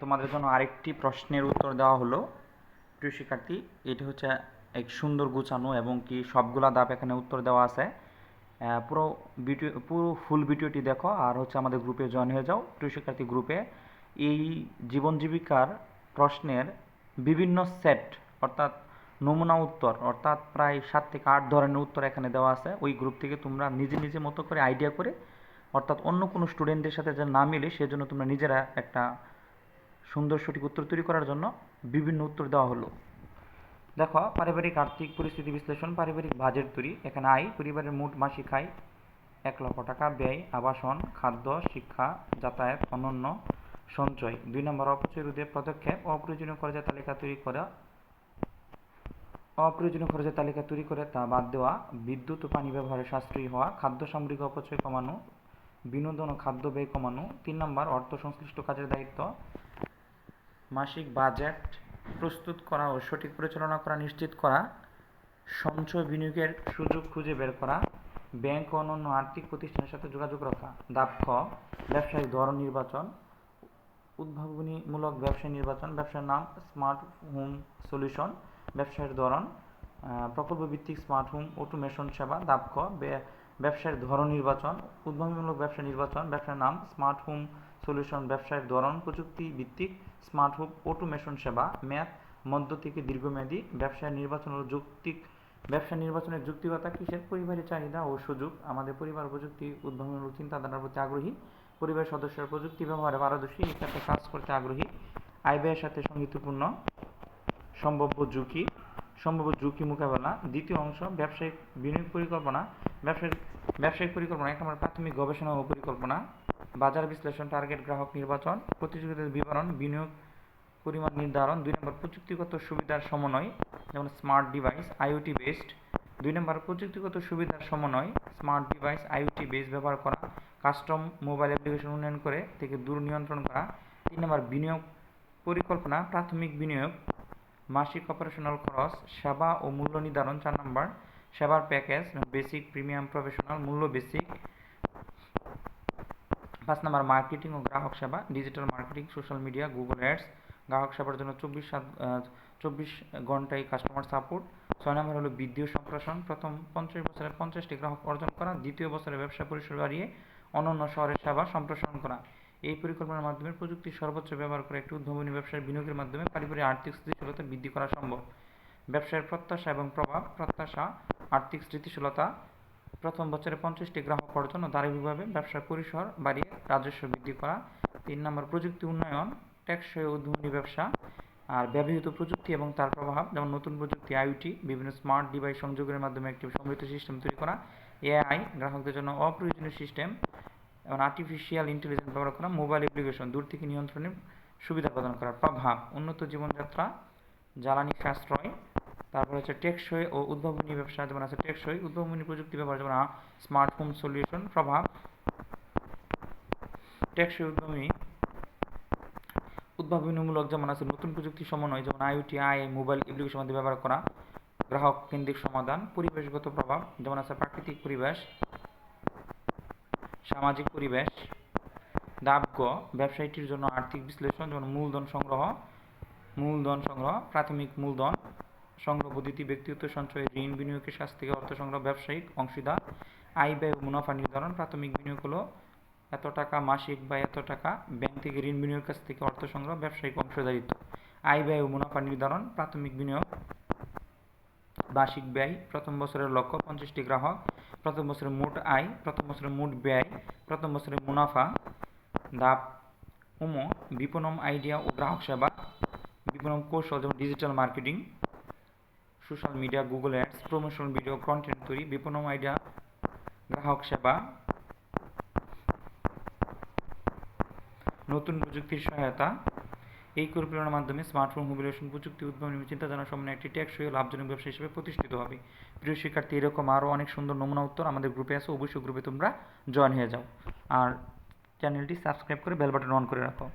তোমাদের জন্য আরেকটি প্রশ্নের উত্তর দেওয়া হলো। প্রিয় শিক্ষার্থী, এটি হচ্ছে এক সুন্দর গুছানো এবং কি সবগুলা দাপ এখানে উত্তর দেওয়া আছে। পুরো ভিডিও, পুরো ফুল ভিডিওটি দেখো আর হচ্ছে আমাদের গ্রুপে জয়েন হয়ে যাও। প্রিয় শিক্ষার্থী গ্রুপে এই জীবন জীবিকার প্রশ্নের বিভিন্ন সেট অর্থাৎ নমুনা উত্তর, অর্থাৎ প্রায় সাত থেকে আট ধরনের উত্তর এখানে দেওয়া আছে। ওই গ্রুপ থেকে তোমরা নিজে নিজে মতো করে আইডিয়া করে, অর্থাৎ অন্য কোনো স্টুডেন্টদের সাথে যেন না মিলে, সেজন্য তোমরা নিজেরা একটা সুন্দর সঠিক উত্তর তৈরি করার জন্য বিভিন্ন উত্তর দেওয়া হলো। দেখো, পারিবারিক আর্থিক পরিস্থিতি বিশ্লেষণ, পারিবারিক বাজেট তৈরি। এখানে আয়, পরিবারের মোট মাসিক আয় এক লক্ষ টাকা, ব্যয়, আবাসন, খাদ্য, শিক্ষা, যাতায়াত, অনন্য, সঞ্চয়। দুই নম্বর অপচয় রোধে পদক্ষেপ, অপ্রয়োজনীয় খরচের তালিকা তৈরি করা অপ্রয়োজনীয় খরচের তালিকা তৈরি করে তা বাদ দেওয়া, বিদ্যুৎ ও পানি ব্যবহারে সাশ্রয়ী হওয়া, খাদ্য সামগ্রিক অপচয় কমানো, বিনোদন ও খাদ্য ব্যয় কমানো। তিন নম্বর অর্থ সংশ্লিষ্ট কাজের দায়িত্ব মাসিক বাজেট প্রস্তুত করা ও সঠিক পরিচালনা করা নিশ্চিত করা, সঞ্চয় বিনিয়োগের সুযোগ খুঁজে বের করা, ব্যাংক ও অন্যান্য আর্থিক প্রতিষ্ঠানের সাথে যোগাযোগ রাখা। ধাপ খ ব্যবসায়িক ধরন নির্বাচন, উদ্ভাবনীমূলক ব্যবসায় নির্বাচন, ব্যবসার নাম স্মার্ট হোম সলিউশন, ব্যবসায়ের ধরন প্রকল্প ভিত্তিক স্মার্ট হোম অটোমেশন সেবা, ধাপ খ ব্যবসায়ের ধরন নির্বাচন, উদ্ভাবনীমূলক ব্যবসা নির্বাচন, ব্যবসার নাম স্মার্ট হোম সলিউশন ব্যবসায়ের ধরন, প্রযুক্তি ভিত্তিক স্মার্ট হোম অটোমেশন সেবা, মেয়াদ, মধ্য থেকে দীর্ঘমেয়াদী ব্যবসায় নির্বাচন ও যৌক্তিক ব্যবসা নির্বাচনের যুক্তিকতা, কিসের পরিবারের চাহিদা ও সুযোগ? আমাদের পরিবার প্রযুক্তি উদ্ভাবন ও চিন্তাধারার প্রতি আগ্রহী। পরিবারের সদস্যরা প্রযুক্তি ব্যবহারে পারদর্শী ক্ষেত্রে কাজ করতে আগ্রহী। আয় ব্যয়ের সাথে সঙ্গীতপূর্ণ সম্ভাব্য ঝুঁকি সম্ভাব্য ঝুঁকি মোকাবেলা। দ্বিতীয় অংশ, ব্যবসায়িক বিনিয়োগ পরিকল্পনা। ব্যবসায়িক ব্যবসায়িক পরিকল্পনা, এক নম্বর প্রাথমিক গবেষণা ও পরিকল্পনা। বাজার বিশ্লেষণ, টার্গেট গ্রাহক নির্বাচন প্রতিযোগিতার বিবরণ, বিনিয়োগ পরিমাণ নির্ধারণ, দুই নম্বর প্রযুক্তিগত সুবিধার সমন্বয়, যেমন স্মার্ট ডিভাইস, আইওটি বেসড, দুই নম্বর প্রযুক্তিগত সুবিধার সমন্বয়, স্মার্ট ডিভাইস, আইওটি বেস ব্যবহার করা, কাস্টম মোবাইল অ্যাপ্লিকেশন উন্নয়ন করে থেকে দূর নিয়ন্ত্রণ করা, তিন নম্বর বিনিয়োগ পরিকল্পনা, প্রাথমিক বিনিয়োগ, মাসিক অপারেশনাল খরচ, সেবা ও মূল্য নির্ধারণ, চার নম্বর সেবার প্যাকেজ, বেসিক, প্রিমিয়াম, প্রফেশনাল, মূল্য বেসিক পাঁচ নম্বর মার্কেটিং ও গ্রাহক সেবা, digital marketing, social media, Google ads. গ্রাহক সেবার জন্য চব্বিশ সাত চব্বিশ ঘন্টায় কাস্টমার সাপোর্ট। ছয় নম্বর হলো বিদ্যুৎ সম্প্রসারণ। প্রথম পঞ্চাশ বছরে পঞ্চাশটি গ্রাহক অর্জন করা। দ্বিতীয় বছরে ব্যবসা পরিসর বাড়িয়ে অন্যান্য শহরের সেবা সম্প্রসারণ করা। এই পরিকল্পনার মাধ্যমে প্রযুক্তির সর্বোচ্চ ব্যবহার করে একটি উদ্ভাবনী ব্যবসার বিনিয়োগের মাধ্যমে পারিবারিক আর্থিক স্থিতিশীলতা বৃদ্ধি করা সম্ভব। ব্যবসায়ের প্রত্যাশা এবং প্রভাব, প্রত্যাশা, আর্থিক স্থিতিশীলতা প্রথম বছরে পঞ্চাশটি গ্রাহক অর্জন ও ধারাবাহিকভাবে ব্যবসার পরিসর বাড়িয়ে রাজস্ব বৃদ্ধি করা। তিন নম্বর, প্রযুক্তি উন্নয়ন, টেকসই উদ্ভাবনী ব্যবসা আর ব্যবহৃত প্রযুক্তি এবং তার প্রভাব, যেমন নতুন প্রযুক্তি, আইওটি, বিভিন্ন স্মার্ট ডিভাইস সংযোগের মাধ্যমে একটি সমৃদ্ধ সিস্টেম তৈরি করা, এআই, গ্রাহকদের জন্য অপ্রয়োজনীয় সিস্টেম, এবং আর্টিফিশিয়াল ইন্টেলিজেন্স ব্যবহার করা মোবাইল অ্যাপ্লিকেশন দূর থেকে নিয়ন্ত্রণের সুবিধা প্রদান করা প্রভাব, উন্নত জীবনযাত্রা, জ্বালানি সাশ্রয় তারপর হচ্ছে টেকসই ও উদ্ভাবনী ব্যবসা যেমন আছে, টেকসই, উদ্ভাবনী প্রযুক্তি ব্যবহার যেমন স্মার্ট হোম সলিউশন প্রভাব। টেকসই, উদ্ভাবনী, উদ্ভাবনীমূলক যেমন আছে, নতুন প্রযুক্তি সমন্বয় যেমন আইওটি আই মোবাইল অ্যাপ্লিকেশন মধ্যে ব্যবহার করা, গ্রাহক কেন্দ্রিক সমাধান, পরিবেশগত প্রভাব যেমন আছে, প্রাকৃতিক পরিবেশ, সামাজিক পরিবেশ ধাপ গ ব্যবসায়ীটির জন্য আর্থিক বিশ্লেষণ যেমন, মূলধন সংগ্রহ মূলধন সংগ্রহ, প্রাথমিক মূলধন সংগ্রহ পদ্ধতি ব্যক্তিগত সঞ্চয় ঋণ বিনিয়োগের কাছ থেকে অর্থ সংগ্রহ ব্যবসায়িক অংশীদার। আয় ব্যয় মুনাফা নির্ধারণ, প্রাথমিক বিনিয়োগ হলো এত টাকা মাসিক বা এত টাকা ব্যাংক থেকে ঋণ বিনিয়োগের কাছ থেকে অর্থ সংগ্রহ ব্যবসায়িক অংশীদারিত্ব। আয় ব্যয় ও মুনাফা নির্ধারণ, প্রাথমিক বিনিয়োগ। বার্ষিক ব্যয়, প্রথম বছরের লক্ষ্য পঞ্চাশটি গ্রাহক, প্রথম বছরের মোট আয়, প্রথম বছরের মোট ব্যয়, প্রথম বছরের মুনাফা, ধাপ, উমো, বিপণন আইডিয়া ও গ্রাহক সেবা, বিপণন কৌশল যেমন digital marketing social media, Google ads, promotion video content তৈরি বিপণন আইডিয়া, গ্রাহক সেবা, নতুন প্রযুক্তির সহায়তা, এই পরিকল্পনার মাধ্যমে স্মার্টফোন মোবিলেশন প্রযুক্তি উদ্ভাবনী চিন্তাধারা সম্পন্ন একটি টেকসই ও লাভজনক ব্যবসা হিসেবে প্রতিষ্ঠিত হবে। প্রিয় শিক্ষার্থী, এরকম আরও অনেক সুন্দর নমুনা উত্তর আমাদের গ্রুপে আছে, অবশ্যই গ্রুপে তোমরা জয়েন হয়ে যাও। আর চ্যানেলটি সাবস্ক্রাইব করে বেল বাটন অন করে রাখো।